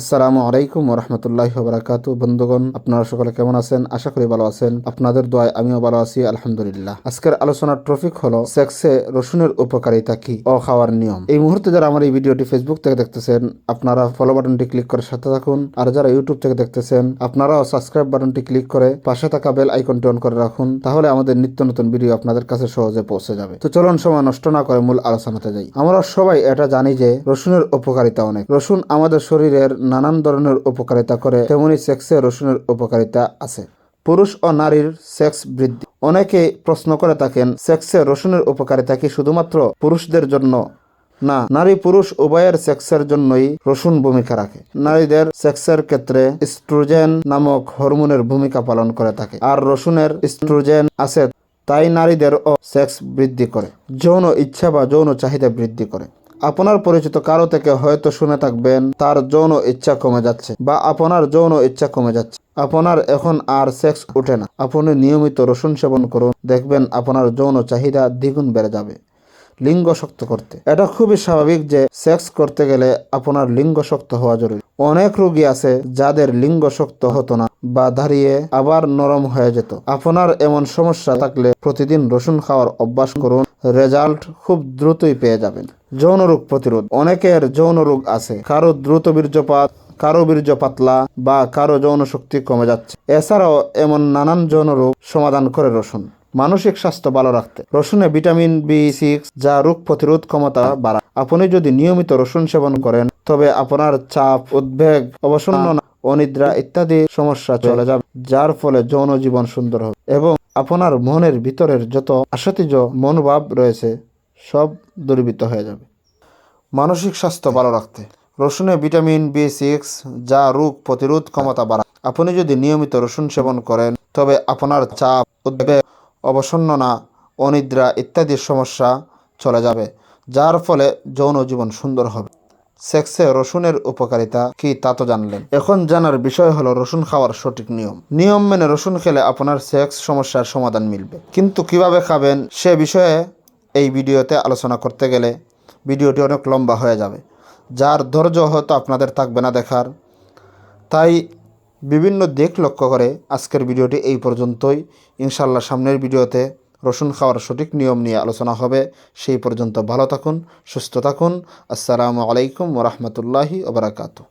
আসসালামু আলাইকুম রহমতুল্লাহ বরাকাত বন্ধুগণ, আপনারা সকলে কেমন আছেন? আশা করি ভালো আছেন। আপনাদের দোয়ায় আমিও ভালো আছি, আলহামদুলিল্লাহ। আজকের আলোচনার টপিক হলো সেক্সে রসুনের উপকারিতা কি? ও খাওয়ার নিয়ম। এই মুহূর্তে যারা আমার এই ভিডিওটি ফেসবুক থেকে দেখতেছেন, আপনারা ফলো বাটনটি ক্লিক করে সাথে থাকুন। আর যারা ইউটিউব থেকে দেখতেছেন, আপনারাও সাবস্ক্রাইব বাটনটি ক্লিক করে পাশে থাকা বেল আইকনটি অন করে রাখুন। তাহলে আমাদের নিত্য নতুন ভিডিও আপনাদের কাছে সহজে পৌঁছে যাবে। তো চলুন সময় নষ্ট না করে মূল আলোচনাতে যাই। আমরা সবাই এটা জানি যে রসুনের উপকারিতা অনেক। রসুন আমাদের শরীরের নানান ধরনের উপকারিতা করে, তেমনি সেক্সে রসুনের উপকারিতা আছে। পুরুষ ও নারীর সেক্স বৃদ্ধি। অনেকে প্রশ্ন করে থাকেন, সেক্সে রসুনের উপকারিতা কি শুধুমাত্র পুরুষদের জন্য? না, নারী পুরুষ উভয়ের সেক্সের জন্যই রসুন ভূমিকা রাখে। নারীদের সেক্সের ক্ষেত্রে স্ট্রোজেন নামক হরমোনের ভূমিকা পালন করে থাকে। আর রসুনের স্ট্রোজেন আছে, তাই নারীদেরও সেক্স বৃদ্ধি করে। যৌন ইচ্ছা বা যৌন চাহিদা বৃদ্ধি করে। আপনার পরিচিত কারও থেকে হয়তো শুনে থাকবেন, তার যৌন ইচ্ছা কমে যাচ্ছে বা আপনার যৌন ইচ্ছা কমে যাচ্ছে। আপনার এখন আর সেক্স উঠে না। আপনি নিয়মিত রসুন সেবন করুন, দেখবেন আপনার যৌন চাহিদা দ্বিগুণ বেড়ে যাবে। লিঙ্গ শক্ত করতে। এটা খুবই স্বাভাবিক যে সেক্স করতে গেলে আপনার লিঙ্গ শক্ত হওয়া জরুরি। অনেক রোগী আছে যাদের লিঙ্গ শক্ত হতো না বা দাঁড়িয়ে আবার নরম হয়ে যেত। আপনার এমন সমস্যা থাকলে প্রতিদিন রসুন খাওয়ার অভ্যাস করুন। রেজাল্ট খুব দ্রুতই পেয়ে যাবেন। যৌন রোগ প্রতিরোধ। অনেকের যৌন রোগ আছে। কারও দ্রুত বীর্যপাত, কারও বীর্য পাতলা বা কারও যৌন শক্তি কমে যাচ্ছে। এছাড়াও এমন নানান যৌন রোগ সমাধান করে রসুন। মানসিক স্বাস্থ্য ভালো রাখতে। রসুনে ভিটামিন বি সিক্স যা রোগ প্রতিরোধ ক্ষমতা বাড়ায়। আপনি যদি নিয়মিত রসুন সেবন করেন, তবে আপনার চাপ, উদ্বেগ, অবসন্ন অনিদ্রা ইত্যাদি সমস্যা চলে যাবে, যার ফলে যৌন জীবন সুন্দর হবে এবং আপনার মনের ভিতরের যত আশাতিজ মনোভাব রয়েছে, সব দূরীভূত হয়ে যাবে। মানসিক স্বাস্থ্য ভালো রাখতে। রসুনে ভিটামিন বি সিক্স যা রোগ প্রতিরোধ ক্ষমতা বাড়ায়। আপনি যদি নিয়মিত রসুন সেবন করেন, তবে আপনার চাপ, উদ্বেগ অবসন্ননা অনিদ্রা ইত্যাদি সমস্যা চলে যাবে, যার ফলে যৌন জীবন সুন্দর হবে। সেক্সে রসুনের উপকারিতা কি তা তো জানলেন। এখন জানার বিষয় হলো রসুন খাওয়ার সঠিক নিয়ম। নিয়ম মেনে রসুন খেলে আপনার সেক্স সমস্যার সমাধান মিলবে। কিন্তু কীভাবে খাবেন সে বিষয়ে এই ভিডিওতে আলোচনা করতে গেলে ভিডিওটি অনেক লম্বা হয়ে যাবে। যার ধৈর্য হয়তো আপনাদের থাকবে না দেখার, তাই বিভিন্ন দিক লক্ষ্য করে আজকের ভিডিওটি এই পর্যন্তই। ইনশাল্লাহ সামনের ভিডিওতে রসুন খাওয়ার সঠিক নিয়ম নিয়ে আলোচনা হবে। সেই পর্যন্ত ভালো থাকুন, সুস্থ থাকুন। আসসালামু আলাইকুম ওরহমতুল্লাহি ওবরাকাতু